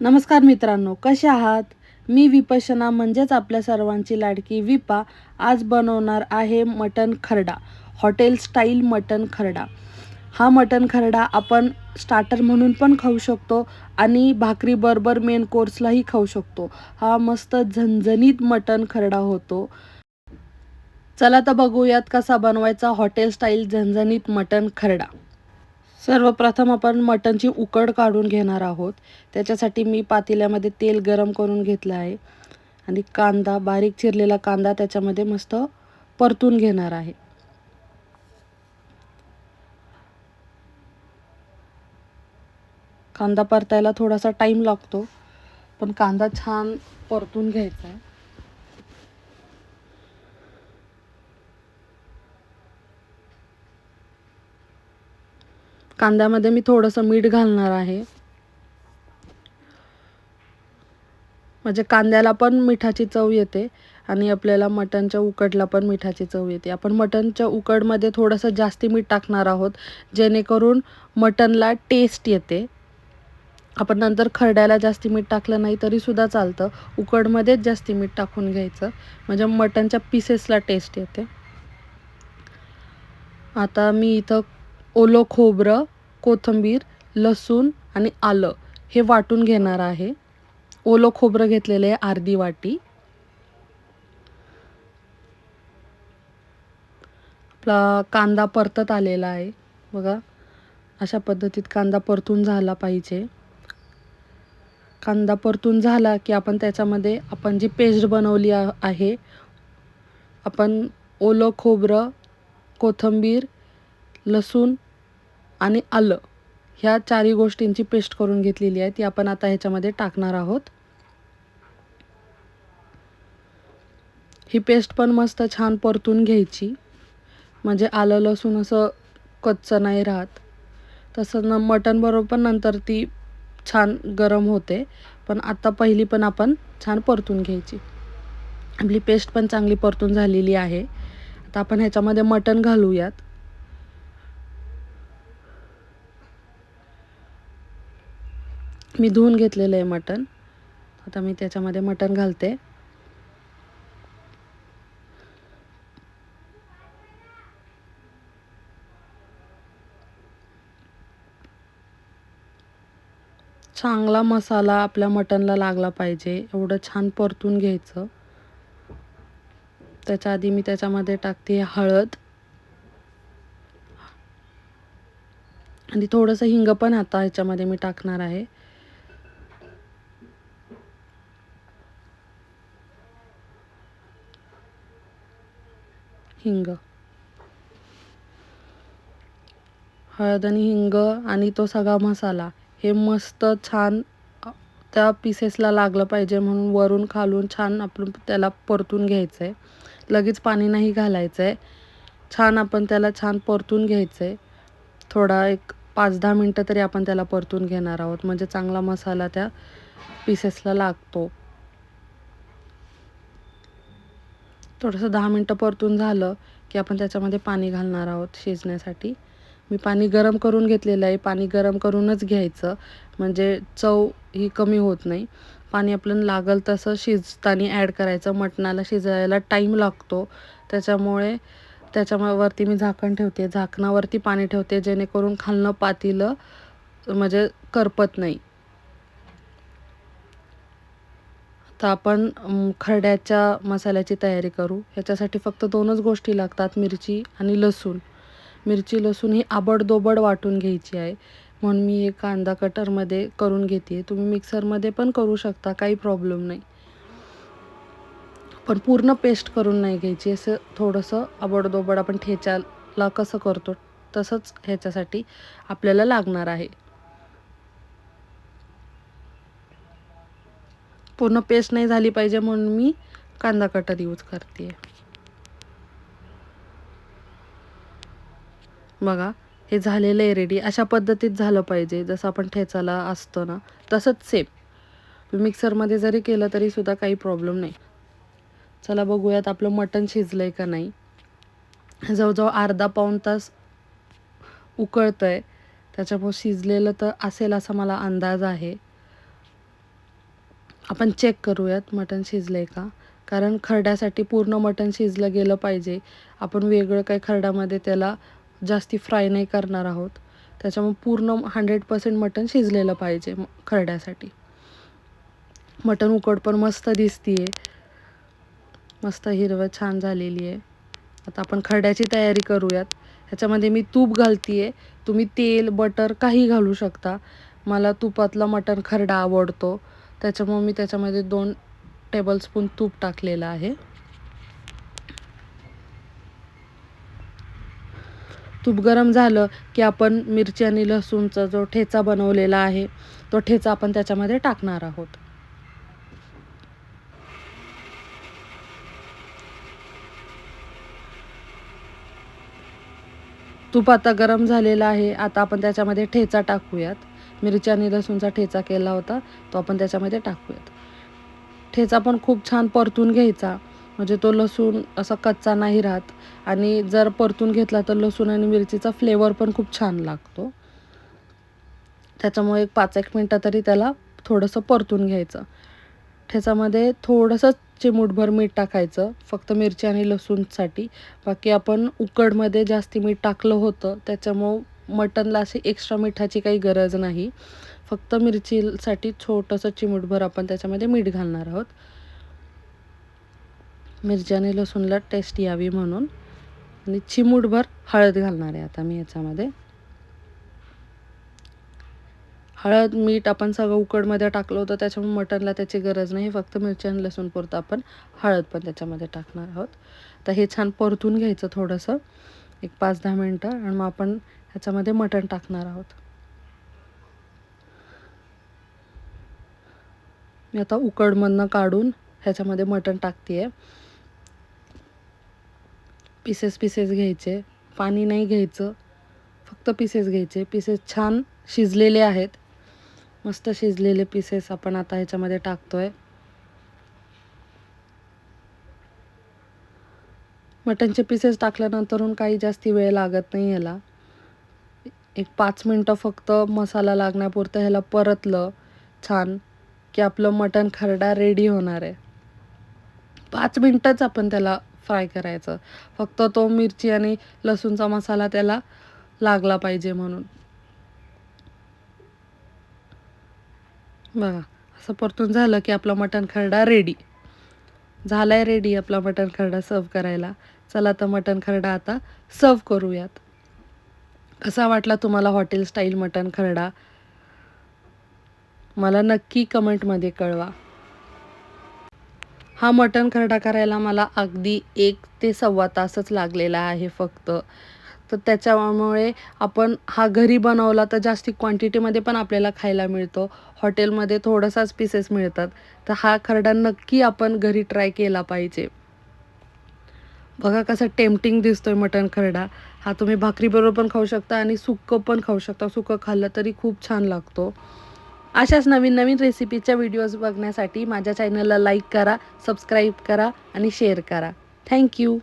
नमस्कार मित्रांनो कसे आहात? मी विपशना म्हणजेच आपल्या सर्वांची लाडकी विपा आज बनवणार आहे मटन खरडा हॉटेल स्टाईल मटन खरडा. हा मटन खरडा आपण स्टार्टर म्हणून पण खाऊ शकतो आणि भाकरीबरोबर मेन कोर्सलाही खाऊ शकतो. हा मस्त झणझणीत मटन खरडा होतो. चला तर बघूयात कसा बनवायचा हॉटेल स्टाईल झणझणीत मटन खरडा. सर्वप्रथम आपण मटणची उकड काढून घेणार आहोत. त्याच्यासाठी मी पातेल्यामध्ये तेल गरम करून घेतलं आहे. आणि कांदा बारीक चिरलेला कांदा त्याच्यामध्ये मस्त परतून घेणार आहे. कांदा परतायला थोडासा टाईम लागतो पण कांदा छान परतून घ्यायचा आहे. कांद्यामध्ये मी थोडंसं मीठ घालणार आहे. म्हणजे कांद्याला पण मिठाची चव येते आणि आपल्याला मटणच्या उकडला पण मिठाची चव येते. आपण मटणच्या उकडमध्ये थोडंसं जास्ती मीठ टाकणार आहोत जेणेकरून मटणला टेस्ट येते. आपण नंतर खरड्याला जास्ती मीठ टाकलं नाही तरीसुद्धा चालतं. उकडमध्येच जास्ती मीठ टाकून घ्यायचं. म्हणजे मटणच्या पीसेसला टेस्ट येते. आता मी इथं ओलं खोबरं कोथिंबीर लसूण आणि आलं हे वाटून घेणार आहे. ओलं खोबरं घेतलेलं आहे अर्धी वाटी. आपला कांदा परतत आलेला आहे. बघा अशा पद्धतीत कांदा परतून झाला पाहिजे. कांदा परतून झाला की आपण त्याच्यामध्ये आपण जी पेस्ट बनवली आहे आपण ओलं खोबरं कोथिंबीर लसूण आणि आलं. ह्या चारही गोष्टींची पेस्ट करून घेतलेली आहे ती आपण आता ह्याच्यामध्ये टाकणार आहोत. ही पेस्ट पण मस्त छान परतून घ्यायची. म्हणजे आलं लसूण असं कच्चं नाही राहत. तसं न मटणबरोबर पण नंतर ती छान गरम होते. पण आता पहिली पण आपण छान परतून घ्यायची. आपली पेस्ट पण चांगली परतून झालेली आहे. आता आपण ह्याच्यामध्ये मटण घालूयात. मी धुवून घेतलेलं आहे मटण. आता मी त्याच्यामध्ये मटण घालते. चांगला मसाला आपल्या मटणला लागला पाहिजे. एवढं छान परतून घ्यायचं. त्याच्या आधी मी त्याच्यामध्ये टाकते हळद. आणि थोडंसं हिंग पण आता ह्याच्यामध्ये मी टाकणार आहे. हिंग. हळद आणि हिंग आणि तो सगळा मसाला हे मस्त छान त्या पीसेसला लागलं पाहिजे म्हणून वरून खालून छान आपण त्याला परतून घ्यायचं आहे लगेच पाणी नाही घालायचं आहे छान आपण त्याला छान परतून घ्यायचं आहे थोडा एक पाच दहा मिनटं तरी आपण त्याला परतून घेणार आहोत. म्हणजे चांगला मसाला त्या पीसेसला लागतो. थोडंसं दहा मिनटं परतून झालं की आपण त्याच्यामध्ये पाणी घालणार आहोत शिजण्यासाठी. मी पाणी गरम करून घेतलेलं आहे. पाणी गरम करूनच घ्यायचं. म्हणजे चव ही कमी होत नाही. पाणी आपलं लागल तसं शिजताना ॲड करायचं. मटणाला शिजायला टाईम लागतो. त्याच्यामुळे त्याच्यावरती मी झाकण ठेवते. झाकणावरती पाणी ठेवते. जेणेकरून खालनं पातीलं म्हणजे करपत नाही. तर आपण खरड्याच्या मसाल्याची तयारी करू. ह्याच्यासाठी फक्त दोनच गोष्टी लागतात मिरची आणि लसूण. मिरची लसूण ही आबडदोबड वाटून घ्यायची आहे. म्हणून मी हे कांदा कटरमध्ये करून घेते तुम्ही मिक्सरमध्ये पण करू शकता काही प्रॉब्लेम नाही. पण पूर्ण पेस्ट करून नाही घ्यायची. असं थोडंसं आबडदोबड आपण ठेच्याला कसं करतो तसंच ह्याच्यासाठी आपल्याला लागणार आहे. पूर्ण पेस्ट नाही झाली पाहिजे म्हणून मी कांदा कटर यूज करते. बघा हे झालेलं आहे रेडी अशा पद्धतीत झालं पाहिजे. जसं आपण ठेचाला असतो ना तसंच सेम मिक्सरमध्ये जरी केलं तरीसुद्धा काही प्रॉब्लेम नाही. चला बघूयात आपलं मटण शिजलं आहे का नाही. जवळजवळ अर्धा पाऊण तास उकळतं आहे त्याच्यामुळे शिजलेलं तर असेल असा मला अंदाज आहे. आपण चेक करूयात मटण शिजलं आहे का? कारण खरड्यासाठी पूर्ण मटण शिजलं गेलं पाहिजे. आपण वेगळं काही खरड्यामध्ये त्याला जास्ती फ्राय नाही करणार आहोत. त्याच्यामुळे पूर्ण हंड्रेड पर्सेंट मटण शिजलेलं पाहिजे खरड्यासाठी. मटण उकड पण मस्त दिसतीये. मस्त हिरवं छान झालेली आहे आता आपण खरड्याची तयारी करूयात. ह्याच्यामध्ये मी तूप घालतीये. तुम्ही तेल बटर काही घालू शकता. मला तुपातला मटण खरडा आवडतो. त्याच्यामुळे मी त्याच्यामध्ये दोन टेबलस्पून तूप टाकलेलं आहे. तूप गरम झालं की आपण मिरची आणि लसूणचा जो ठेचा बनवलेला आहे तो ठेचा आपण त्याच्यामध्ये टाकणार आहोत. तूप आता गरम झालेलं आहे आता आपण त्याच्यामध्ये ठेचा टाकूयात. मिरची आणि लसूणचा ठेचा केला होता तो आपण त्याच्यामध्ये टाकूयात. ठेचा पण खूप छान परतून घ्यायचा. म्हणजे तो लसूण असा कच्चा नाही राहत. आणि जर परतून घेतला तर लसूण आणि मिरचीचा फ्लेवर पण खूप छान लागतो. त्याच्यामुळे एक पाच एक मिनटं तरी त्याला थोडंसं परतून घ्यायचं. ठेचामध्ये थोडंसं चिमूटभर मीठ टाकायचं फक्त मिरची आणि लसूणसाठी. बाकी आपण उकडमध्ये जास्ती मीठ टाकलं होतं त्याच्यामुळं मटनला अशी एक्स्ट्रा मिठाची काही गरज नाही. फक्त मिरचीसाठी छोटंसं चिमूटभर आपण त्याच्यामध्ये मीठ घालणार आहोत. मिरची आणि लसूणला टेस्ट यावी म्हणून. आणि चिमूटभर हळद घालणार आहे आता मी याच्यामध्ये. हळद मीठ आपण सगळं उकडमध्ये टाकलं होतं त्याच्यामुळे मटनला त्याची गरज नाही. फक्त मिरची आणि लसूण पुरतं आपण हळद पण त्याच्यामध्ये टाकणार आहोत. तर हे छान परतून घ्यायचं थोडंसं. एक पाच दहा मिनटं आणि मग आपण ह्याच्यामध्ये मटण टाकणार आहोत. मी आता उकडमधनं काढून ह्याच्यामध्ये मटण टाकते पीसेस पीसेस घ्यायचे. पाणी नाही घ्यायचं. फक्त पीसेस घ्यायचे. पीसेस छान शिजलेले आहेत. मस्त शिजलेले पीसेस आपण आता ह्याच्यामध्ये टाकतोय. मटनचे पीसेस टाकल्यानंतरून काही जास्ती वेळ लागत नाही याला एक पाच मिनटं फक्त मसाला लागण्यापुरतं ह्याला परतलं छान की आपलं मटण खरडा रेडी होणार आहे. पाच मिनटंच आपण त्याला फ्राय करायचं. फक्त तो मिरची आणि लसूणचा मसाला त्याला लागला पाहिजे म्हणून. बघा असं परतून झालं की आपला मटण खरडा रेडी झाला आहे रेडी आपला मटण खरडा सर्व करायला. चला तर मटण खरडा आता सर्व करूयात. कसा वाटला तुम्हाला हॉटेल स्टाईल मटण खरडा? मला नक्की कमेंटमध्ये कळवा. हा मटण खरडा करायला मला अगदी एक ते सव्वा तासच लागलेला आहे फक्त. तर त्याच्यामुळे आपण हा घरी बनवला तर जास्ती क्वांटिटीमध्ये पण आपल्याला खायला मिळतो. हॉटेलमध्ये थोडासाच पीसेस मिळतात. तर हा खरडा नक्की आपण घरी ट्राय केला पाहिजे. बघा कसं टेम्पटिंग दिसतोय मटण खरडा. हा तुम्ही भाकरीबरोबर पण खाऊ शकता आणि सुकं पण खाऊ शकता. सुकं खाल्लं तरी खूप छान लागतो. अशाच नवीन नवीन रेसिपीच्या व्हिडिओज बघण्यासाठी माझ्या चॅनलला लाईक करा सबस्क्राईब करा आणि शेअर करा. थँक्यू